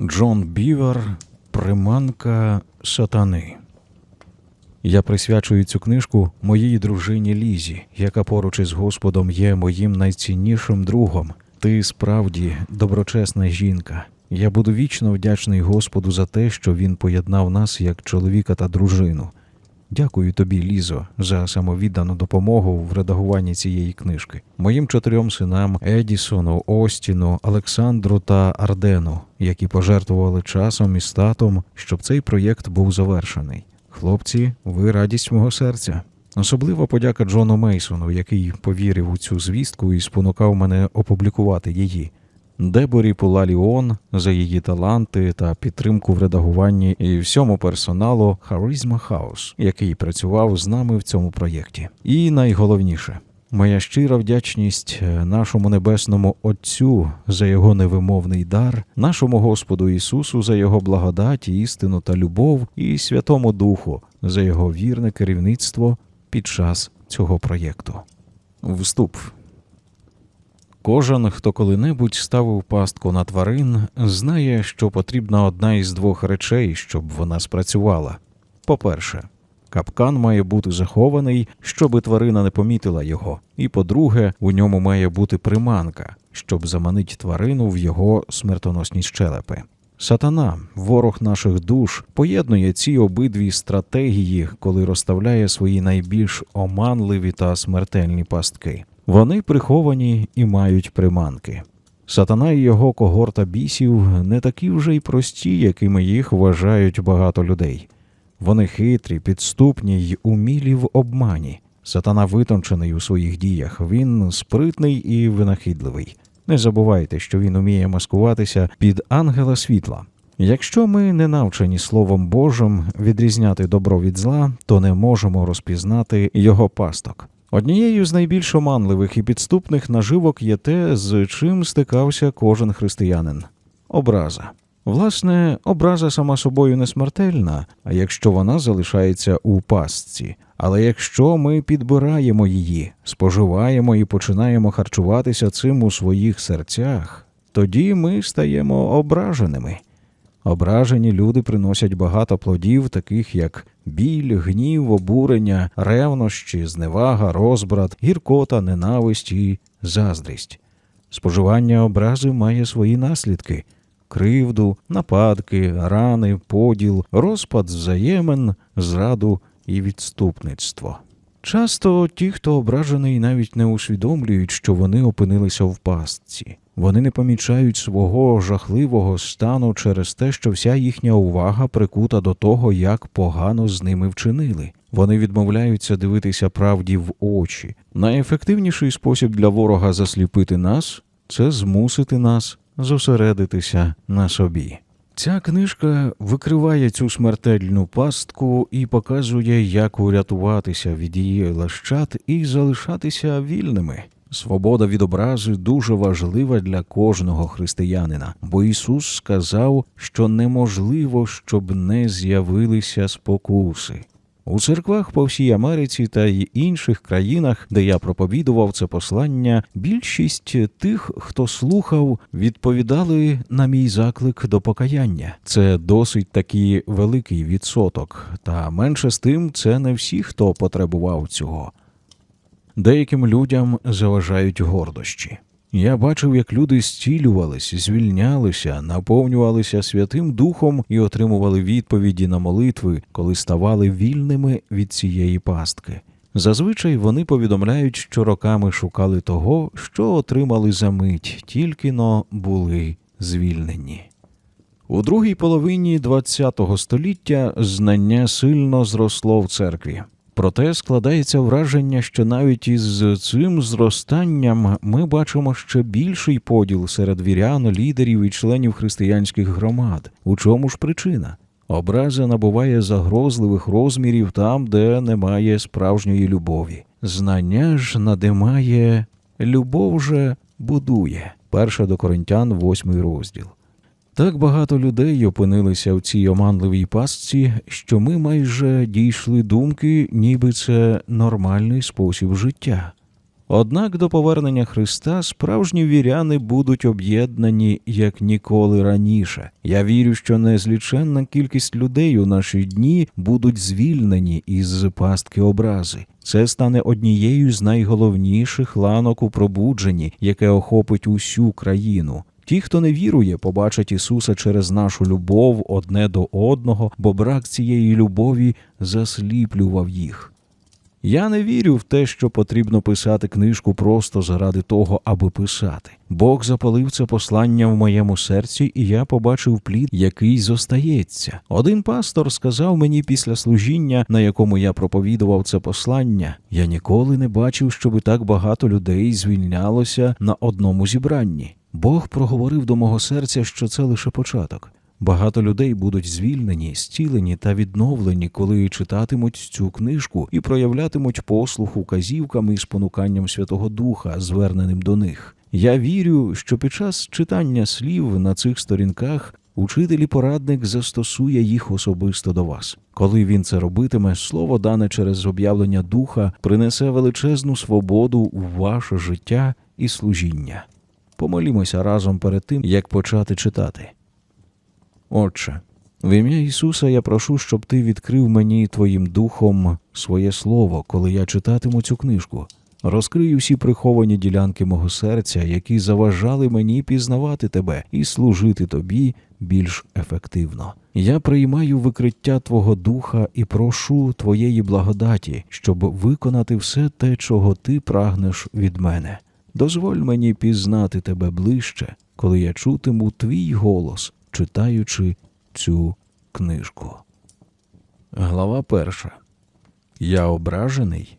Джон Бівер Приманка сатани. Я присвячую цю книжку моїй дружині Лізі, яка поруч із Господом є моїм найціннішим другом. Ти справді доброчесна жінка. Я буду вічно вдячний Господу за те, що він поєднав нас як чоловіка та дружину. Дякую тобі, Лізо, за самовіддану допомогу в редагуванні цієї книжки. Моїм чотирьом синам Едісону, Остіну, Олександру та Ардену, які пожертвували часом і статом, щоб цей проєкт був завершений. Хлопці, ви радість мого серця. Особлива подяка Джону Мейсону, який повірив у цю звістку і спонукав мене опублікувати її. Деборі Пулаліон за її таланти та підтримку в редагуванні і всьому персоналу Charisma House, який працював з нами в цьому проєкті. І найголовніше, моя щира вдячність е, нашому небесному Отцю за його невимовний дар, нашому Господу Ісусу за його благодать, істину та любов, і Святому Духу за його вірне керівництво під час цього проєкту. Вступ. Кожен, хто коли-небудь ставив пастку на тварин, знає, що потрібна одна із двох речей, щоб вона спрацювала. По-перше, капкан має бути захований, щоби тварина не помітила його. І по-друге, у ньому має бути приманка, щоб заманить тварину в його смертоносні щелепи. Сатана, ворог наших душ, поєднує ці обидві стратегії, коли розставляє свої найбільш оманливі та смертельні пастки. Вони приховані і мають приманки. Сатана і його когорта бісів не такі вже й прості, якими їх вважають багато людей. Вони хитрі, підступні й умілі в обмані. Сатана витончений у своїх діях, він спритний і винахідливий. Не забувайте, що він уміє маскуватися під ангела світла. Якщо ми не навчені Словом Божим відрізняти добро від зла, то не можемо розпізнати його пасток. Однією з найбільш оманливих і підступних наживок є те, з чим стикався кожен християнин образа. Власне, образа сама собою не смертельна, а якщо вона залишається у пастці. Але якщо ми підбираємо її, споживаємо і починаємо харчуватися цим у своїх серцях, тоді ми стаємо ображеними. Ображені люди приносять багато плодів, таких як біль, гнів, обурення, ревнощі, зневага, розбрат, гіркота, ненависть і заздрість. Споживання образи має свої наслідки кривду, нападки, рани, поділ, розпад взаємин, зраду і відступництво. Часто ті, хто ображений, навіть не усвідомлюють, що вони опинилися в пастці. Вони не помічають свого жахливого стану через те, що вся їхня увага прикута до того, як погано з ними вчинили. Вони відмовляються дивитися правді в очі. Найефективніший спосіб для ворога засліпити нас це змусити нас зосередитися на собі. Ця книжка викриває цю смертельну пастку і показує, як урятуватися від її лащат і залишатися вільними. Свобода від образи дуже важлива для кожного християнина, бо Ісус сказав, що неможливо, щоб не з'явилися спокуси. У церквах по всій Америці та й інших країнах, де я проповідував це послання, більшість тих, хто слухав, відповідали на мій заклик до покаяння. Це досить таки великий відсоток, та менше з тим, це не всі, хто потребував цього. Деяким людям заважають гордощі. Я бачив, як люди зцілювались, звільнялися, наповнювалися Святим Духом і отримували відповіді на молитви, коли ставали вільними від цієї пастки. Зазвичай вони повідомляють, що роками шукали того, що отримали за мить, тільки но були звільнені. У другій половині ХХ століття знання сильно зросло в церкві. Проте складається враження, що навіть із цим зростанням ми бачимо ще більший поділ серед вірян, лідерів і членів християнських громад. У чому ж причина? Образа набуває загрозливих розмірів там, де немає справжньої любові. Знання ж надимає, любов же будує. Перша до Коринтян, восьмий розділ. Так багато людей опинилися в цій оманливій пастці, що ми майже дійшли думки, ніби це нормальний спосіб життя. Однак до повернення Христа справжні віряни будуть об'єднані як ніколи раніше. Я вірю, що незліченна кількість людей у наші дні будуть звільнені із пастки образи. Це стане однією з найголовніших ланок у пробудженні, яке охопить усю країну. Ті, хто не вірує, побачать Ісуса через нашу любов одне до одного, бо брак цієї любові засліплював їх. Я не вірю в те, що потрібно писати книжку просто заради того, аби писати. Бог запалив це послання в моєму серці, і я побачив плід, який зостається. Один пастор сказав мені після служіння, на якому я проповідував це послання. Я ніколи не бачив, щоби так багато людей звільнялося на одному зібранні. Бог проговорив до мого серця, що це лише початок. Багато людей будуть звільнені, зцілені та відновлені, коли читатимуть цю книжку і проявлятимуть послух указівками і спонуканням Святого Духа, зверненим до них. Я вірю, що під час читання слів на цих сторінках учитель і порадник застосує їх особисто до вас. Коли він це робитиме, слово дане через об'явлення духа принесе величезну свободу в ваше життя і служіння. Помолімося разом перед тим, як почати читати. Отче, в ім'я Ісуса я прошу, щоб ти відкрив мені Твоїм духом своє слово, коли я читатиму цю книжку. Розкрий усі приховані ділянки мого серця, які заважали мені пізнавати тебе і служити тобі більш ефективно. Я приймаю викриття Твого духа і прошу Твоєї благодаті, щоб виконати все те, чого ти прагнеш від мене. Дозволь мені пізнати тебе ближче, коли я чутиму твій голос, читаючи цю книжку. Глава перша. Я ображений.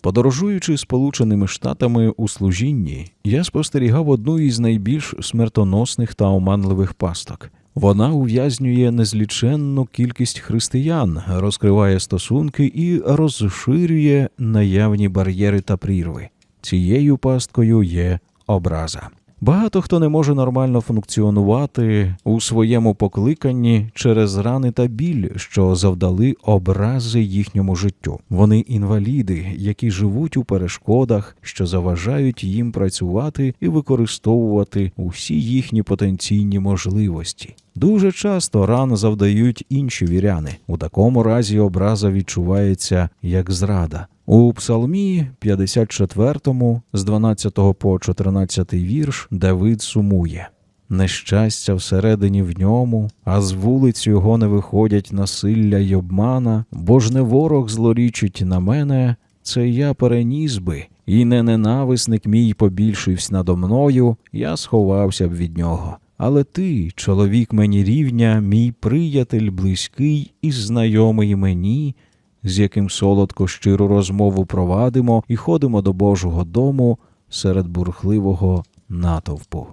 Подорожуючи Сполученими Штатами у служінні, я спостерігав одну із найбільш смертоносних та оманливих пасток. Вона ув'язнює незліченну кількість християн, розкриває стосунки і розширює наявні бар'єри та прірви. Цією пасткою є образа. Багато хто не може нормально функціонувати у своєму покликанні через рани та біль, що завдали образи їхньому життю. Вони інваліди, які живуть у перешкодах, що заважають їм працювати і використовувати усі їхні потенційні можливості. Дуже часто ран завдають інші віряни. У такому разі образа відчувається як зрада. У Псалмі 54 з 12 по 14 вірш Давид сумує. Нещастя всередині в ньому, а з вулиць його не виходять насилля й обмана, бо ж не ворог злорічить на мене, це я переніс би, і не ненависник мій побільшився надо мною, я сховався б від нього. Але ти, чоловік мені рівня, мій приятель близький і знайомий мені, з яким солодко щиру розмову провадимо і ходимо до Божого дому серед бурхливого натовпу.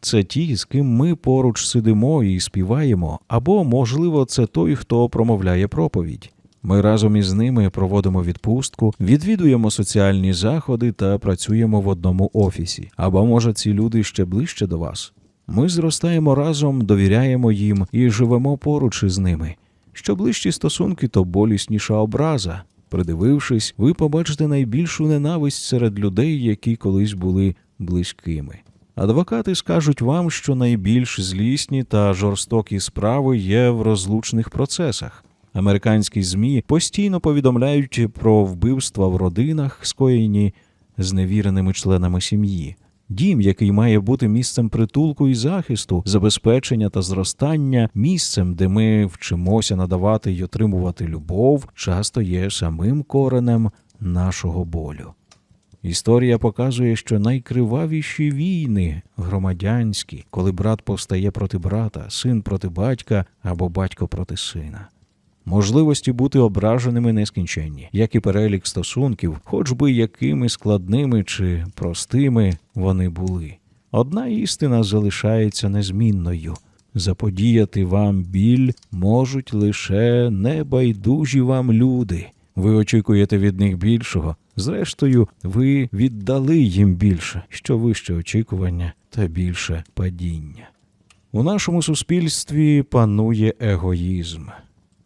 Це ті, з ким ми поруч сидимо і співаємо, або, можливо, це той, хто промовляє проповідь. Ми разом із ними проводимо відпустку, відвідуємо соціальні заходи та працюємо в одному офісі. Або, може, ці люди ще ближче до вас. Ми зростаємо разом, довіряємо їм і живемо поруч із ними. Що ближчі стосунки, то болісніша образа. Придивившись, ви побачите найбільшу ненависть серед людей, які колись були близькими. Адвокати скажуть вам, що найбільш злісні та жорстокі справи є в розлучних процесах. Американські ЗМІ постійно повідомляють про вбивства в родинах, скоєні зневіреними членами сім'ї. Дім, який має бути місцем притулку і захисту, забезпечення та зростання, місцем, де ми вчимося надавати й отримувати любов, часто є самим коренем нашого болю. Історія показує, що найкривавіші війни громадянські, коли брат повстає проти брата, син проти батька або батько проти сина. Можливості бути ображеними нескінченні, як і перелік стосунків, хоч би якими складними чи простими вони були. Одна істина залишається незмінною. Заподіяти вам біль можуть лише небайдужі вам люди. Ви очікуєте від них більшого. Зрештою, ви віддали їм більше, що вище очікування та більше падіння. У нашому суспільстві панує егоїзм.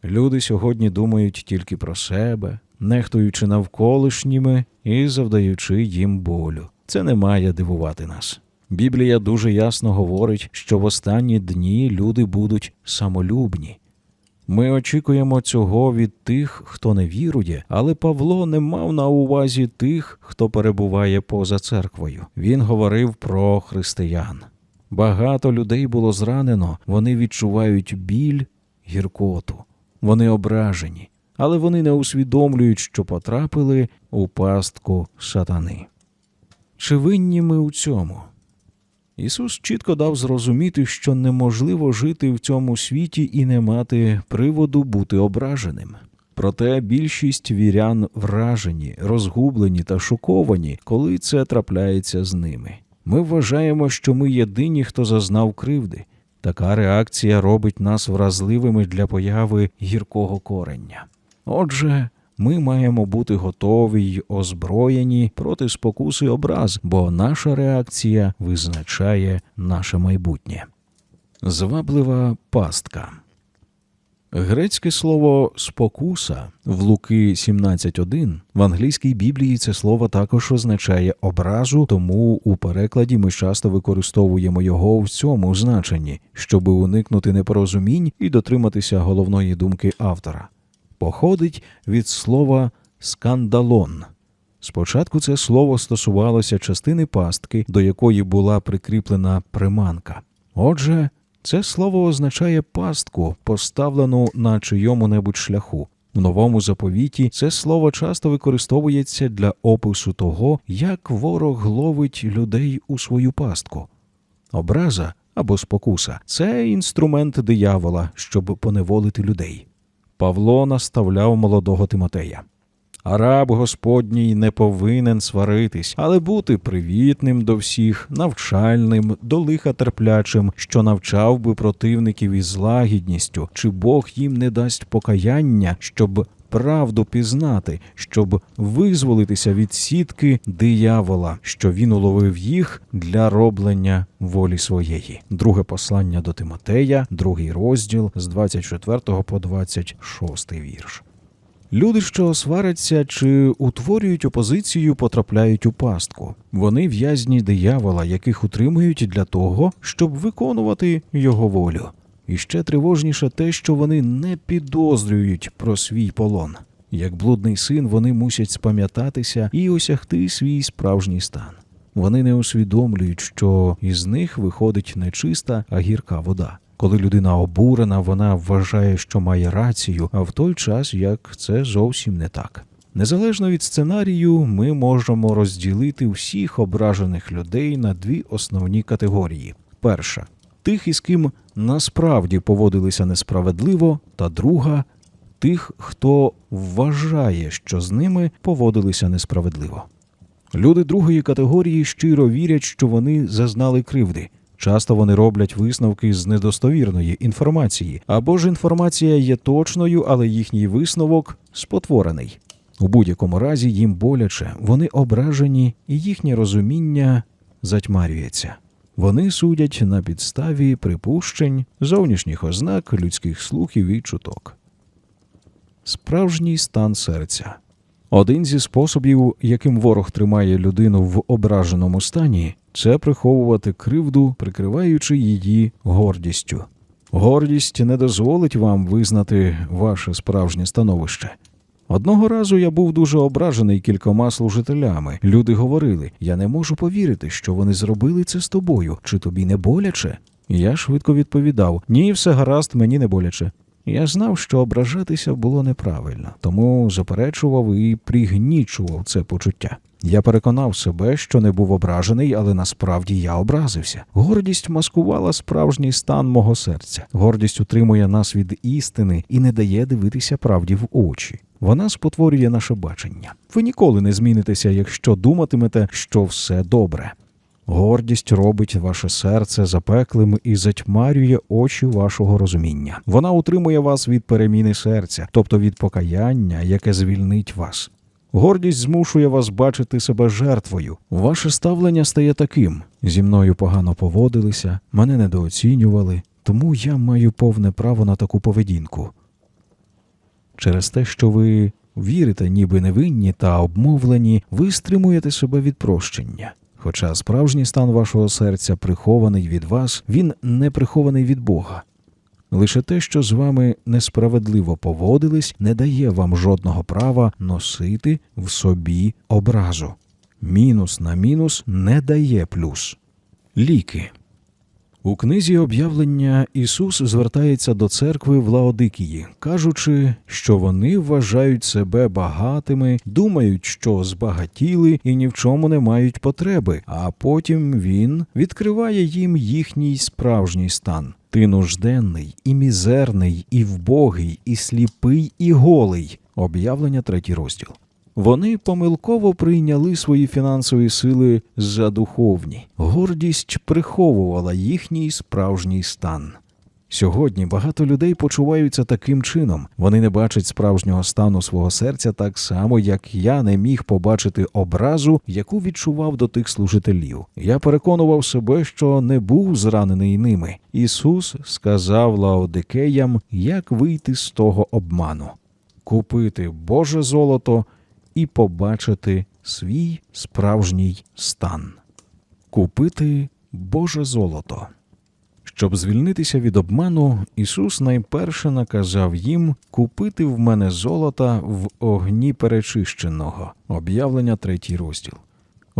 Люди сьогодні думають тільки про себе, нехтуючи навколишніми і завдаючи їм болю. Це не має дивувати нас. Біблія дуже ясно говорить, що в останні дні люди будуть самолюбні. Ми очікуємо цього від тих, хто не вірує, але Павло не мав на увазі тих, хто перебуває поза церквою. Він говорив про християн. Багато людей було зранено, вони відчувають біль, гіркоту, вони ображені, але вони не усвідомлюють, що потрапили у пастку сатани. Чи винні ми у цьому? Ісус чітко дав зрозуміти, що неможливо жити в цьому світі і не мати приводу бути ображеним. Проте більшість вірян вражені, розгублені та шоковані, коли це трапляється з ними. Ми вважаємо, що ми єдині, хто зазнав кривди. Така реакція робить нас вразливими для появи гіркого корення. Отже, ми маємо бути готові й озброєні проти спокуси образ, бо наша реакція визначає наше майбутнє. Зваблива пастка. Грецьке слово спокуса в Луки 17.1 в англійській Біблії це слово також означає образу, тому у перекладі ми часто використовуємо його в цьому значенні, щоб уникнути непорозумінь і дотриматися головної думки автора. Походить від слова скандалон. Спочатку це слово стосувалося частини пастки, до якої була прикріплена приманка. Отже, це слово означає пастку, поставлену на чийому-небудь шляху. В новому заповіті це слово часто використовується для опису того, як ворог ловить людей у свою пастку. Образа або спокуса це інструмент диявола, щоб поневолити людей. Павло наставляв молодого Тимотея. Араб Господній не повинен сваритись, але бути привітним до всіх, навчальним, до лиха терплячим, що навчав би противників із лагідністю, чи Бог їм не дасть покаяння, щоб правду пізнати, щоб визволитися від сітки диявола, що він уловив їх для роблення волі своєї. Друге послання до Тимотея, другий розділ з 24 по 26 вірш. Люди, що сваряться чи утворюють опозицію, потрапляють у пастку. Вони в'язні диявола, яких утримують для того, щоб виконувати його волю. І ще тривожніше те, що вони не підозрюють про свій полон. Як блудний син, вони мусять спам'ятатися і осягти свій справжній стан. Вони не усвідомлюють, що із них виходить не чиста, а гірка вода. Коли людина обурена, вона вважає, що має рацію, а в той час як це зовсім не так. Незалежно від сценарію, ми можемо розділити всіх ображених людей на дві основні категорії: перша тих, із ким насправді поводилися несправедливо, та друга тих, хто вважає, що з ними поводилися несправедливо. Люди другої категорії щиро вірять, що вони зазнали кривди. Часто вони роблять висновки з недостовірної інформації, або ж інформація є точною, але їхній висновок спотворений. У будь-якому разі їм боляче, вони ображені, і їхнє розуміння затьмарюється. Вони судять на підставі припущень, зовнішніх ознак людських слухів і чуток. Справжній стан серця. Один зі способів, яким ворог тримає людину в ображеному стані, це приховувати кривду, прикриваючи її гордістю. Гордість не дозволить вам визнати ваше справжнє становище. Одного разу я був дуже ображений кількома служителями. Люди говорили: я не можу повірити, що вони зробили це з тобою. Чи тобі не боляче? Я швидко відповідав: ні, все гаразд, мені не боляче. Я знав, що ображатися було неправильно, тому заперечував і пригнічував це почуття. Я переконав себе, що не був ображений, але насправді я образився. Гордість маскувала справжній стан мого серця. Гордість утримує нас від істини і не дає дивитися правді в очі. Вона спотворює наше бачення. Ви ніколи не змінитеся, якщо думатимете, що все добре. Гордість робить ваше серце запеклим і затьмарює очі вашого розуміння. Вона утримує вас від переміни серця, тобто від покаяння, яке звільнить вас. Гордість змушує вас бачити себе жертвою. Ваше ставлення стає таким: зі мною погано поводилися, мене недооцінювали, тому я маю повне право на таку поведінку. Через те, що ви вірите, ніби невинні та обмовлені, ви стримуєте себе від прощення. Хоча справжній стан вашого серця прихований від вас, він не прихований від Бога. Лише те, що з вами несправедливо поводились, не дає вам жодного права носити в собі образу. Мінус на мінус не дає плюс. Ліки. У книзі об'явлення Ісус звертається до церкви в Лаодикії, кажучи, що вони вважають себе багатими, думають, що збагатіли і ні в чому не мають потреби, а потім він відкриває їм їхній справжній стан. Ти нужденний, і мізерний, і вбогий, і сліпий, і голий. Об'явлення третій розділ. Вони помилково прийняли свої фінансові сили за духовні. Гордість приховувала їхній справжній стан. Сьогодні багато людей почуваються таким чином. Вони не бачать справжнього стану свого серця так само, як я не міг побачити образу, яку відчував до тих служителів. Я переконував себе, що не був зранений ними. Ісус сказав лаодикеям, як вийти з того обману, купити Боже золото і побачити свій справжній стан, купити Боже золото. Щоб звільнитися від обману, Ісус найперше наказав їм купити в мене золота в огні перечищеного. Об'явлення третій розділ.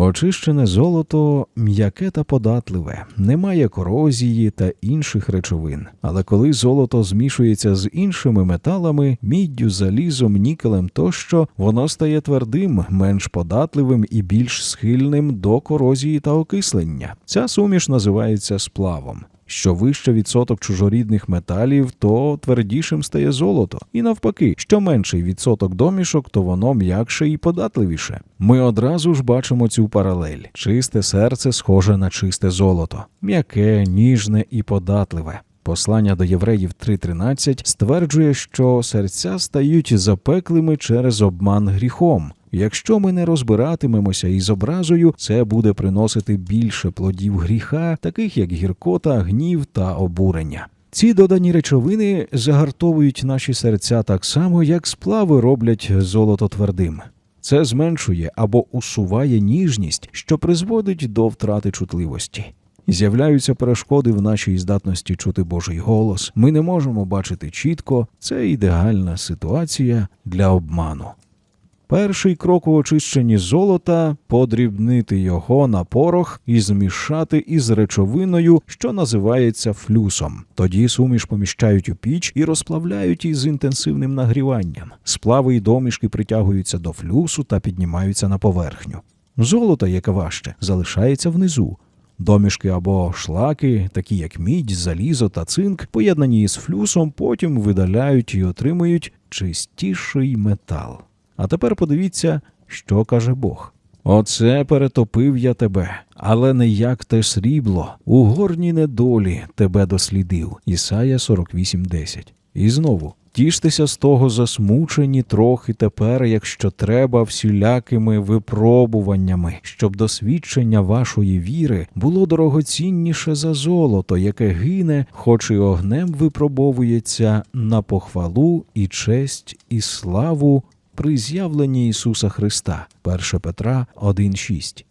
Очищене золото м'яке та податливе, немає корозії та інших речовин. Але коли золото змішується з іншими металами, міддю, залізом, нікелем тощо, воно стає твердим, менш податливим і більш схильним до корозії та окислення. Ця суміш називається сплавом. Що вище відсоток чужорідних металів, то твердішим стає золото. І навпаки, що менший відсоток домішок, то воно м'якше і податливіше. Ми одразу ж бачимо цю паралель: чисте серце схоже на чисте золото, м'яке, ніжне і податливе. Послання до євреїв 3.13 стверджує, що серця стають запеклими через обман гріхом. Якщо ми не розбиратимемося із образою, це буде приносити більше плодів гріха, таких як гіркота, гнів та обурення. Ці додані речовини загартовують наші серця так само, як сплави роблять золото твердим. Це зменшує або усуває ніжність, що призводить до втрати чутливості. З'являються перешкоди в нашій здатності чути Божий голос. Ми не можемо бачити чітко. Це ідеальна ситуація для обману. Перший крок у очищенні золота подрібнити його на порох і змішати із речовиною, що називається флюсом. Тоді суміш поміщають у піч і розплавляють із інтенсивним нагріванням. Сплави й домішки притягуються до флюсу та піднімаються на поверхню. Золото, яке важче, залишається внизу. Домішки або шлаки, такі як мідь, залізо та цинк, поєднані із флюсом, потім видаляють і отримують чистіший метал. А тепер подивіться, що каже Бог. Оце перетопив я тебе, але не як те срібло, у горній недолі тебе дослідив. Ісая 48.10. І знову тіштеся з того засмучені трохи тепер, якщо треба, всілякими випробуваннями, щоб досвідчення вашої віри було дорогоцінніше за золото, яке гине, хоч і огнем випробовується на похвалу і честь і славу при з'явленні Ісуса Христа, 1 Петра 1,6.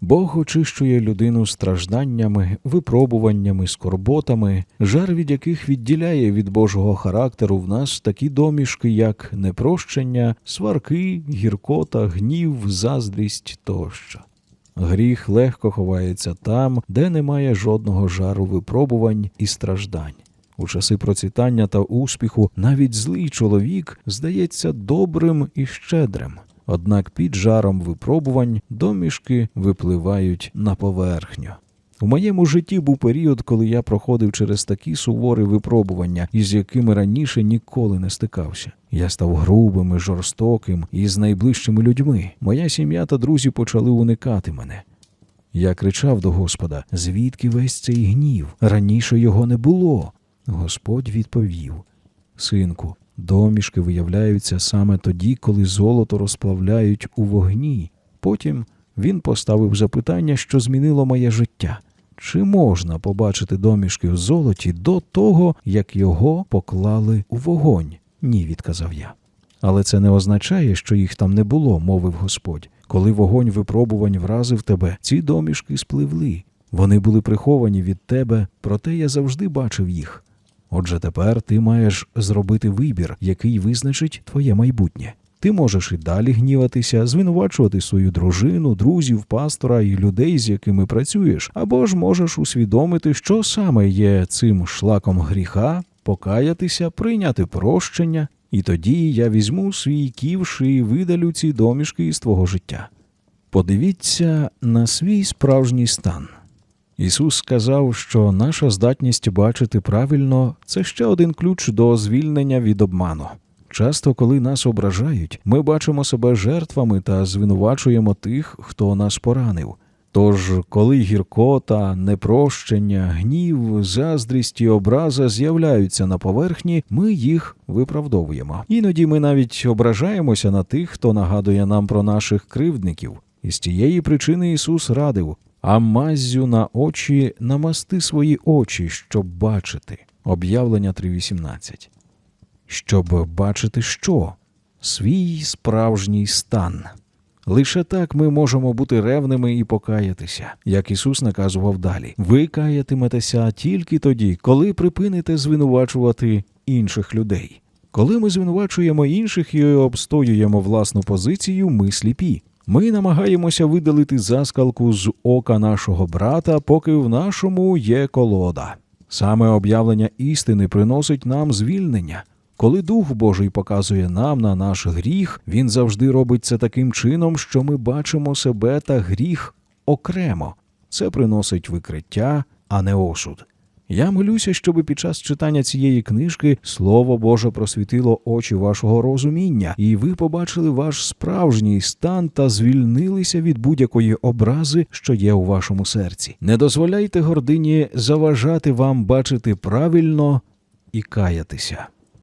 Бог очищує людину стражданнями, випробуваннями, скорботами, жар від яких відділяє від Божого характеру в нас такі домішки, як непрощення, сварки, гіркота, гнів, заздрість тощо. Гріх легко ховається там, де немає жодного жару випробувань і страждань. У часи процвітання та успіху навіть злий чоловік здається добрим і щедрим. Однак під жаром випробувань домішки випливають на поверхню. У моєму житті був період, коли я проходив через такі суворі випробування, із якими раніше ніколи не стикався. Я став грубим і жорстоким і з найближчими людьми. Моя сім'я та друзі почали уникати мене. Я кричав до Господа: звідки весь цей гнів? Раніше його не було. Господь відповів: Синку, домішки виявляються саме тоді, коли золото розплавляють у вогні. Потім він поставив запитання, що змінило моє життя. Чи можна побачити домішки в золоті до того, як його поклали у вогонь? Ні, відказав я. Але це не означає, що їх там не було, мовив Господь. Коли вогонь випробувань вразив тебе, ці домішки спливли. Вони були приховані від тебе, проте я завжди бачив їх. Отже, тепер ти маєш зробити вибір, який визначить твоє майбутнє. Ти можеш і далі гніватися, звинувачувати свою дружину, друзів, пастора і людей, з якими працюєш, або ж можеш усвідомити, що саме є цим шлаком гріха, покаятися, прийняти прощення, і тоді я візьму свій ківш і видалю ці домішки із твого життя. Подивіться на свій справжній стан. Ісус сказав, що наша здатність бачити правильно це ще один ключ до звільнення від обману. Часто, коли нас ображають, ми бачимо себе жертвами та звинувачуємо тих, хто нас поранив. Тож, коли гіркота, непрощення, гнів, заздрість і образа з'являються на поверхні, ми їх виправдовуємо. Іноді ми навіть ображаємося на тих, хто нагадує нам про наших кривдників. І з тієї причини Ісус радив а маззю на очі намасти свої очі, щоб бачити. Об'явлення 3.18. Щоб бачити що? Свій справжній стан. Лише так ми можемо бути ревними і покаятися, як Ісус наказував далі. Ви каятиметеся тільки тоді, коли припините звинувачувати інших людей. Коли ми звинувачуємо інших і обстоюємо власну позицію, ми сліпі. Ми намагаємося видалити заскалку з ока нашого брата, поки в нашому є колода. Саме об'явлення істини приносить нам звільнення. Коли Дух Божий показує нам на наш гріх, він завжди робить це таким чином, що ми бачимо себе та гріх окремо. Це приносить викриття, а не осуд. Я молюся, щоб під час читання цієї книжки Слово Боже просвітило очі вашого розуміння, і ви побачили ваш справжній стан та звільнилися від будь-якої образи, що є у вашому серці. Не дозволяйте гордині заважати вам бачити правильно і каятися.